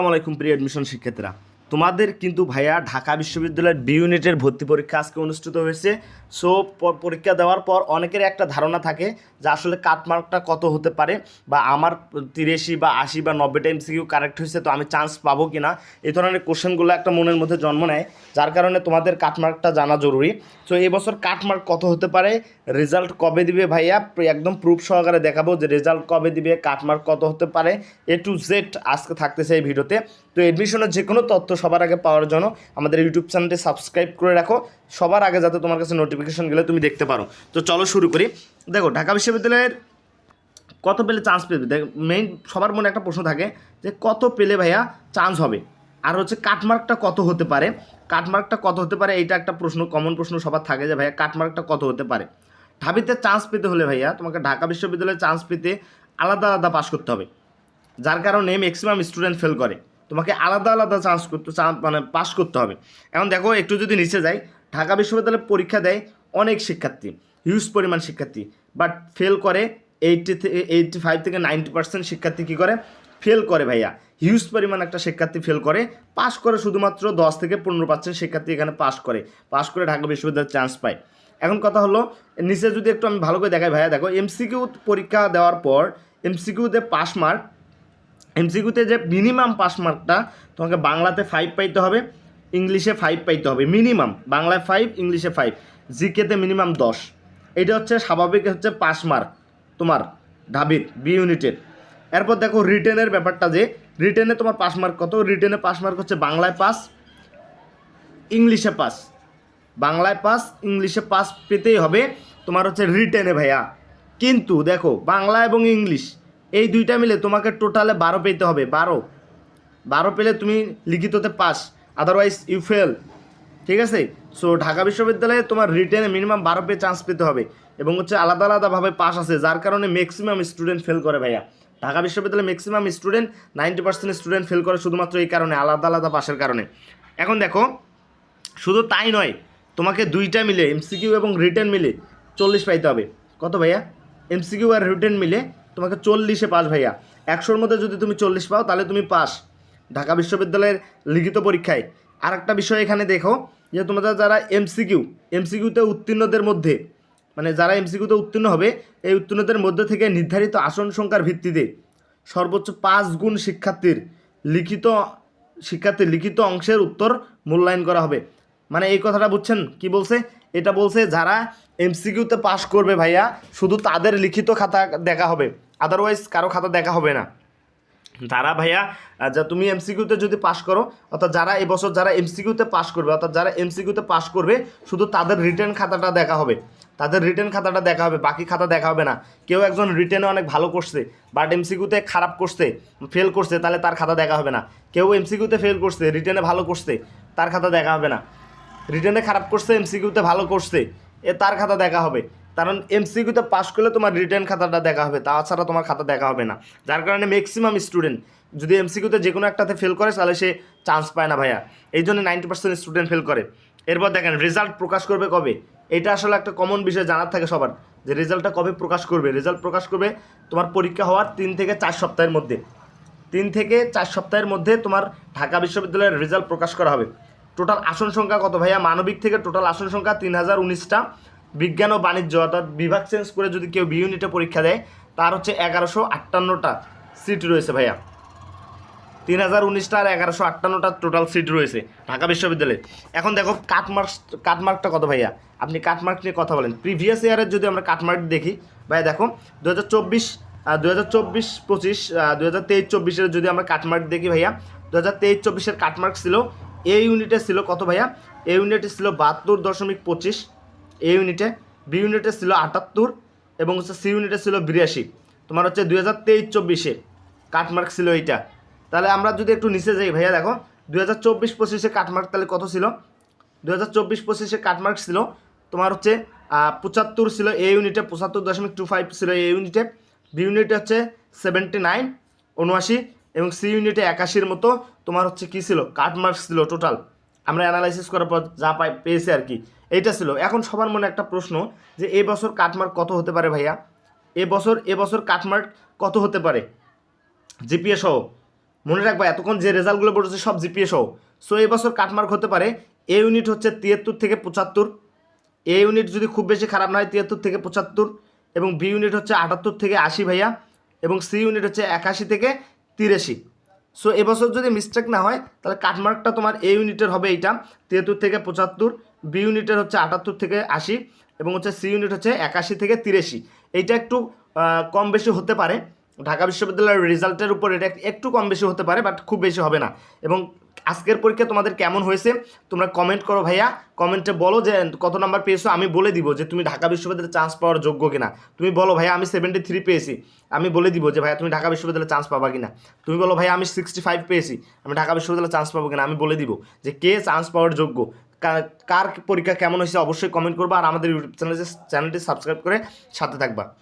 আসসালামু আলাইকুম প্রিয় অ্যাডমিশন শিক্ষার্থীরা। তোমাদের কিন্তু ভাইয়া ঢাকা বিশ্ববিদ্যালয়ের বি ইউনিটের ভর্তি পরীক্ষা আজকে অনুষ্ঠিত হয়েছে। সো পরীক্ষা দেওয়ার পর অনেকের একটা ধারণা থাকে যে আসলে কাটমার্কটা কত হতে পারে বা আমার তিরাশি বা আশি বা নব্বইটা এমসিকিউ কারেক্ট হয়েছে, তো আমি চান্স পাবো কি না এই ধরনের কোশ্চেনগুলো একটা মনের মধ্যে জন্ম নেয়, যার কারণে তোমাদের কাটমার্কটা জানা জরুরি। সো এবছর কাটমার্ক কত হতে পারে? রেজাল্ট কবে দিবে ভাইয়া? একদম প্রুফ সহকারে দেখাবো যে রেজাল্ট কবে দিবে কাটমার্ক কত হতে পারে? এ টু জেড আজকে থাকতেছে এই ভিডিওতে। তো এডমিশনের যে কোনো তথ্য সবার আগে পাওয়ার জন্য আমাদের ইউটিউব চ্যানেলটি সাবস্ক্রাইব করে রাখো। সবার আগে যাতে তোমার কাছে নোটিফিকেশন গেলে তুমি দেখতে পারো। তো চলো শুরু করি। দেখো, ঢাকা বিশ্ববিদ্যালয়ের কত পেলে চান্স পেবে দেখ মেইন সবার মনে একটা প্রশ্ন থাকে যে কত পেলে ভাইয়া চান্স হবে? আর হচ্ছে কাটমার্কটা কত হতে পারে? কাটমার্কটা কত হতে পারে? এইটা একটা প্রশ্ন কমন প্রশ্ন সবার থাকে যে ভাইয়া কাটমার্কটা কত হতে পারে? ঢাবিতে চান্স পেতে হলে ভাইয়া তোমাকে ঢাকা বিশ্ববিদ্যালয়ে চান্স পেতে আলাদা আলাদা পাস করতে হবে। যার কারণে ম্যাক্সিমাম স্টুডেন্ট ফেল করে। তোমাকে আলাদা আলাদা চান্স করতে মানে পাস করতে হবে। এখন দেখো, একটু যদি নিচে যাই, ঢাকা বিশ্ববিদ্যালয়ে পরীক্ষা দেয় অনেক শিক্ষার্থী হিউজ পরিমাণ শিক্ষার্থী। বাট ফেল করে এইটটি থেকে এইটটি ফাইভ থেকে নাইনটি পার্সেন্ট শিক্ষার্থী কী করে? ফেল করে ভাইয়া। হিউজ পরিমাণ একটা শিক্ষার্থী ফেল করে পাস করে শুধুমাত্র দশ থেকে পনেরো পার্সেন্ট শিক্ষার্থী এখানে পাস করে। পাস করে ঢাকা বিশ্ববিদ্যালয়ের চান্স পায়। এখন কথা হলো, নিচে যদি একটু আমি ভালো করে দেখাই ভাইয়া, দেখো এমসিকিউ পরীক্ষা দেওয়ার পর এমসিকিউতে পাস মার্ক এমসিকিউতে যে মিনিমাম পাস মার্কটা তোমাকে বাংলাতে ফাইভ পাইতে হবে, ইংলিশে ফাইভ পাইতে হবে। মিনিমাম বাংলায় ফাইভ ইংলিশে ফাইভ জিকেতে মিনিমাম দশ। এটা হচ্ছে স্বাভাবিক হচ্ছে পাস মার্ক তোমার ঢাবির বি ইউনিটের এরপর দেখো রিটেনের ব্যাপারটা যে রিটেনে তোমার পাস মার্ক কত? রিটেনে পাস মার্ক হচ্ছে বাংলায় পাস ইংলিশে পাস বাংলায় পাস ইংলিশে পাস পেতেই হবে তোমার হচ্ছে রিটেনে ভাইয়া। কিন্তু দেখো, বাংলা এবং ইংলিশ এই দুইটা মিলে তোমাকে টোটালে বারো পেতে হবে, বারো। বারো পেলে তুমি লিখিততে পাস আদারওয়াইজ ইউ ফেল ঠিক আছে? সো ঢাকা বিশ্ববিদ্যালয়ে তোমার রিটেনে মিনিমাম বারো পেয়ে চান্স পেতে হবে এবং হচ্ছে আলাদা আলাদাভাবে পাস আছে, যার কারণে ম্যাক্সিমাম স্টুডেন্ট ফেল করে ভাইয়া। ঢাকা বিশ্ববিদ্যালয়ে maximum student ninety percent student fail করে শুধুমাত্র এই কারণে, আলাদা আলাদা পাসের কারণে। এখন দেখো, শুধু তাই নয়, তোমাকে দুইটা মিলে এমসিকিউ এবং রিটেন মিলে চল্লিশ পাইতে হবে। কত ভাইয়া? এমসিকিউ আর রিটেন মিলে তোমাকে চল্লিশে পাস ভাইয়া। একশোর মধ্যে যদি তুমি চল্লিশ পাও, তাহলে তুমি পাস। ঢাকা বিশ্ববিদ্যালয়ের লিখিত পরীক্ষায়। আর একটা বিষয় এখানে দেখো, যে তোমাদের যারা এমসিকিউ এমসিকিউতে উত্তীর্ণদের মধ্যে মানে যারা এমসিকিউতে উত্তীর্ণ হবে, এই উত্তীর্ণদের মধ্যে থেকে নির্ধারিত আসন সংখ্যার ভিত্তিতে সর্বোচ্চ পাঁচ গুণ শিক্ষার্থীর লিখিত শিক্ষার্থীর লিখিত অংশের উত্তর মূল্যায়ন করা হবে। মানে এই কথাটা বুঝছেন? কি বলছে? এটা বলছে যারা এমসিকিউতে পাশ করবে ভাইয়া, শুধু তাদের লিখিত খাতা দেখা হবে। আদারওয়াইজ কারও খাতা দেখা হবে না। তারা ভাইয়া যা তুমি এমসিকিউতে যদি পাশ করো, অর্থাৎ যারা এবছর যারা এমসিকিউতে পাশ করবে, অর্থাৎ যারা এমসিকিউতে পাশ করবে, শুধু তাদের রিটার্ন খাতাটা দেখা হবে। তাদের রিটার্ন খাতাটা দেখা হবে, বাকি খাতা দেখা হবে না। কেউ একজন রিটেনে অনেক ভালো করছে বাট এমসিকিউতে খারাপ করছে ফেল করছে, তাহলে তার খাতা দেখা হবে না। কেউ এমসিকিউতে ফেল করছে রিটেনে ভালো করছে, তার খাতা দেখা হবে না। রিটার্নে খারাপ করছে এমসিকিউতে ভালো করছে, এ তার খাতা দেখা হবে। কারণ এমসিকিউতে পাস করলে তোমার রিটার্ন খাতাটা দেখা হবে, তাছাড়া তোমার খাতা দেখা হবে না। যার কারণে ম্যাক্সিমাম স্টুডেন্ট যদি এমসিকিউতে যে কোনো একটাতে ফেল করে, তাহলে সে চান্স পায় না ভাইয়া। এই জন্য নাইনটি পার্সেন্ট স্টুডেন্ট ফেল করে। এরপর দেখেন রেজাল্ট প্রকাশ করবে কবে? এটা আসলে একটা কমন বিষয় জানার থাকে সবার, যে রেজাল্টটা কবে প্রকাশ করবে? রেজাল্ট প্রকাশ করবে তোমার পরীক্ষা হওয়ার তিন থেকে চার সপ্তাহের মধ্যে। তিন থেকে চার সপ্তাহের মধ্যে তোমার ঢাকা বিশ্ববিদ্যালয়ের রেজাল্ট প্রকাশ করা হবে। টোটাল আসন সংখ্যা কত ভাইয়া? মানবিক থেকে টোটাল আসন সংখ্যা তিন হাজার উনিশটা। বিজ্ঞান ও বাণিজ্য, অর্থাৎ বিভাগ চেঞ্জ করে যদি কেউ বি ইউনিটে পরীক্ষা দেয়, তার হচ্ছে এগারোশো আটান্নটা সিট রয়েছে ভাইয়া। তিন হাজার উনিশটা আর এগারোশো আটান্নটা টোটাল সিট রয়েছে ঢাকা বিশ্ববিদ্যালয়ে। এখন দেখো কাটমার্ক কাটমার্কটা কত ভাইয়া? আপনি কাটমার্ক নিয়ে কথা বলেন। প্রিভিয়াস ইয়ারের যদি আমরা কাটমার্ক দেখি, ভাইয়া দেখো দু হাজার চব্বিশ দু হাজার চব্বিশ, পঁচিশ দু হাজার তেইশ চব্বিশের যদি আমরা কাটমার্ক দেখি ভাইয়া দু হাজার তেইশ চব্বিশের কাটমার্ক ছিল এ ইউনিটে ছিল কত ভাইয়া? এ ইউনিটে ছিল বাহাত্তর দশমিক পঁচিশ এ ইউনিটে বি ইউনিটে ছিল আটাত্তর এবং হচ্ছে সি ইউনিটে ছিল বিরাশি। তোমার হচ্ছে দুই হাজার তেইশ চব্বিশে। কাটমার্ক ছিল এইটা। তাহলে আমরা যদি একটু নিচে যাই, ভাইয়া দেখো দু হাজার চব্বিশ পঁচিশে কাটমার্ক তাহলে কত ছিল? দু হাজার চব্বিশ পঁচিশে কাটমার্ক ছিল, তোমার হচ্ছে পঁচাত্তর ছিল এ ইউনিটে পঁচাত্তর দশমিক টু ফাইভ ছিল এ ইউনিটে বি ইউনিটে হচ্ছে সেভেন্টি নাইন উনআশি এবং সি ইউনিটে একাশির মতো, তোমার হচ্ছে কী ছিল? কাটমার্কস ছিল টোটাল আমরা অ্যানালাইসিস করার পর যা পাই, পেয়েছি আর কি। এইটা ছিল। এখন সবার মনে একটা প্রশ্ন যে এই বছর কাটমার্ক কত হতে পারে ভাইয়া? এ বছর এ বছর কাটমার্ক কত হতে পারে? জিপিএ সহ। মনে রাখবা, এতক্ষণ যে রেজাল্টগুলো পড়েছে সব জিপিএ সহ। সো এই বছর কাটমার্ক হতে পারে, এ ইউনিট হচ্ছে তিয়াত্তর থেকে পঁচাত্তর। এ ইউনিট যদি খুব বেশি খারাপ না হয়, তিয়াত্তর থেকে পঁচাত্তর। এবং বি ইউনিট হচ্ছে আটাত্তর থেকে আশি ভাইয়া। এবং সি ইউনিট হচ্ছে একাশি থেকে তিরাশি। সো এবছর যদি মিস্টেক না হয়, তাহলে কাটমার্কটা তোমার এ ইউনিটের হবে এইটা। তিয়াত্তর থেকে পঁচাত্তর বি ইউনিটের হচ্ছে আটাত্তর থেকে আশি, এবং হচ্ছে সি ইউনিট হচ্ছে একাশি থেকে তিরাশি। এইটা একটু কম বেশি হতে পারে। ঢাকা বিশ্ববিদ্যালয়ের রেজাল্টের উপর এটা একটু কম বেশি হতে পারে বাট খুব বেশি হবে না। এবং আজকের পরীক্ষা তোমাদের কেমন হয়েছে, তোমরা কমেন্ট করো ভাইয়া। কমেন্টে বলো যে কত নাম্বার পেয়েছ, আমি বলে দিব যে তুমি ঢাকা বিশ্ববিদ্যালয়ে চান্স পাওয়ার যোগ্য কিনা। তুমি বলো ভাইয়া, আমি সেভেন্টি থ্রি পেয়েছি। আমি বলে দিব যে ভাইয়া, তুমি ঢাকা বিশ্ববিদ্যালয়ে চান্স পাবা কিনা। তুমি বলো ভাইয়া, আমি সিক্সটি ফাইভ পেয়েছি। আমি ঢাকা বিশ্ববিদ্যালয়ে চান্স পাবো কিনা, আমি বলে দিব যে কে চান্স পাওয়ার যোগ্য। কার- পরীক্ষা কেমন হয়েছে অবশ্যই কমেন্ট করবা আর আমাদের ইউটিউব চ্যানেল চ্যানেলটি সাবস্ক্রাইব করে সাথে থাকবা।